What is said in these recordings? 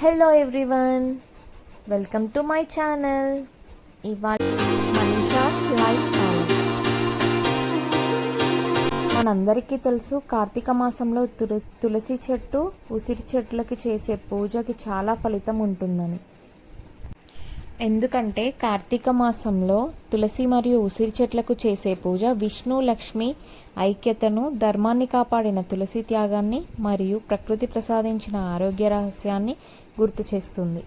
Hello everyone welcome to my channel ఇవాళ Manisha's life మనందరికీ తెలుసు కార్తీక మాసంలో తులసి చెట్టు ఉసిరి చెట్లకి చేసే పూజకి చాలా ఫలితం ఉంటుందని. ఎందుకంటే కార్తీక మాసంలో తులసి మరియు ఉసిరి చెట్లకు చేసే పూజ విష్ణు లక్ష్మి ఐక్యతను ధర్మాన్ని కాపాడిన తులసి త్యాగాన్ని మరియు ప్రకృతి ప్రసాదించిన ఆరోగ్య రహస్యాన్ని గుర్తు చేస్తుంది.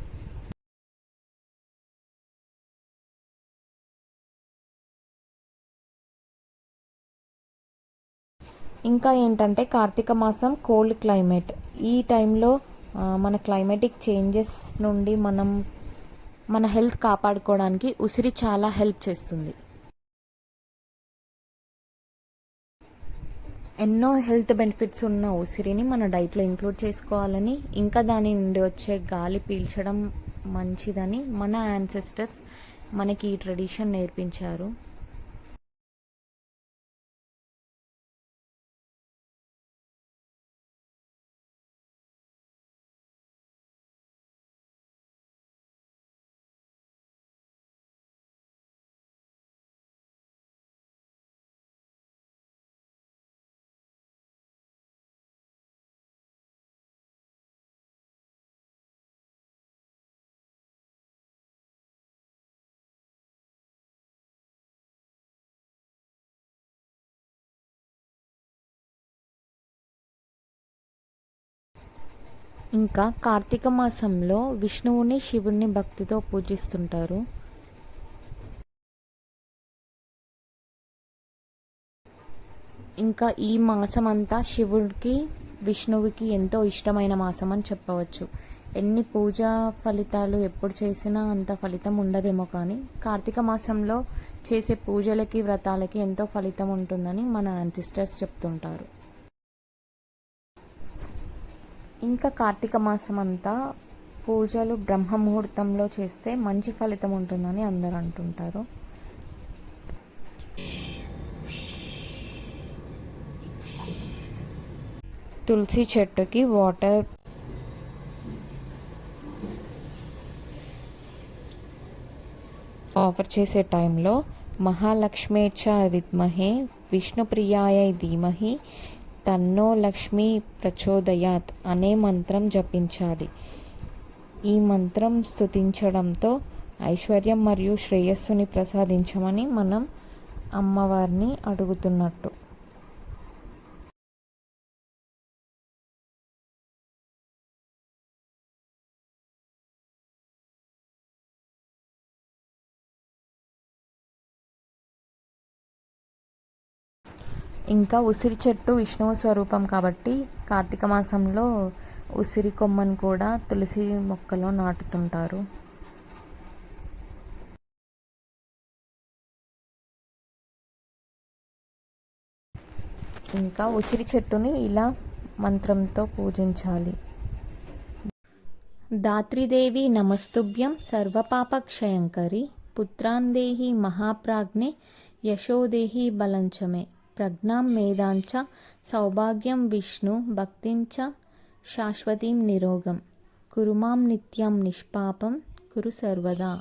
ఇంకా ఏంటంటే కార్తీక మాసం కోల్డ్ క్లైమేట్ ఈ టైంలో మన క్లైమేటిక్ చేంజెస్ నుండి మనం మన హెల్త్ కాపాడుకోవడానికి ఉసిరి చాలా హెల్ప్ చేస్తుంది. ఎన్నో హెల్త్ బెనిఫిట్స్ ఉన్న ఉసిరిని మన డైట్లో ఇంక్లూడ్ చేసుకోవాలని ఇంకా దాని నుండి వచ్చే గాలి పీల్చడం మంచిదని మన యాన్సెస్టర్స్ మనకి ఈ ట్రెడిషన్ నేర్పించారు. ఇంకా కార్తీక మాసంలో విష్ణువుని శివుణ్ణి భక్తితో పూజిస్తుంటారు. ఇంకా ఈ మాసం అంతా శివుడికి విష్ణువుకి ఎంతో ఇష్టమైన మాసం అని చెప్పవచ్చు. ఎన్ని పూజా ఫలితాలు ఎప్పుడు చేసినా అంత ఫలితం ఉండదేమో కానీ కార్తీక మాసంలో చేసే పూజలకి వ్రతాలకి ఎంతో ఫలితం ఉంటుందని మన యాన్సిస్టర్స్ చెప్తుంటారు. ఇంకా కార్తీక మాసం అంతా పూజలు బ్రహ్మ ముహూర్తంలో చేస్తే మంచి ఫలితం ఉంటుందని అందరు అంటుంటారు. తులసి చెట్టుకి వాటర్ ఆఫర్ చేసే టైంలో మహాలక్ష్మేచ విద్మహే విష్ణుప్రియాయ ధీమహి తన్నో లక్ష్మి ప్రచోదయాత్ అనే మంత్రం జపించాలి. ఈ మంత్రం స్తుతించడంతో ఐశ్వర్యం మరియు శ్రేయస్సుని ప్రసాదించమని మనం అమ్మవారిని అడుగుతున్నట్టు. ఇంకా ఉసిరి చెట్టు విష్ణువు స్వరూపం కాబట్టి కార్తీక మాసంలో ఉసిరి కొమ్మను కూడా తులసి మొక్కలో నాటుతుంటారు. ఇంకా ఉసిరి చెట్టుని ఇలా మంత్రంతో పూజించాలి. దాత్రిదేవి నమస్తుభ్యం సర్వపాపక్షయంకరి పుత్రాందేహి మహాప్రాజ్ఞే యశోదేహి బలంచమే. ప్రజ్ఞాం మేధాంచ సౌభాగ్యం విష్ణు భక్తించ శాశ్వతీం నిరోగం. కురుమాం నిత్యం నిష్పాపం కురు సర్వదా.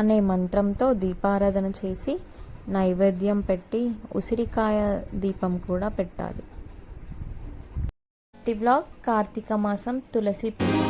అనే మంత్రంతో దీపారాధన చేసి నైవేద్యం పెట్టి ఉసిరికాయ దీపం కూడా పెట్టాలి. వ్లాగ్ కార్తీక మాసం తులసి పూజ.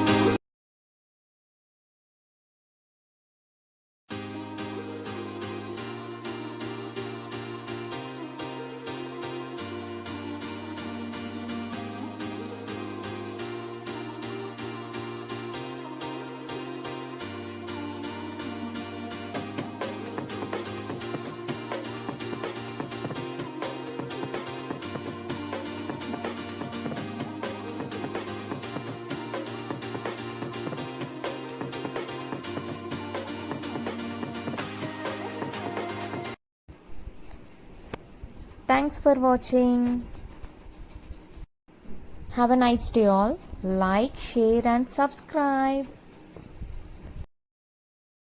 Thanks for watching. Have a nice day all. Like, share and subscribe.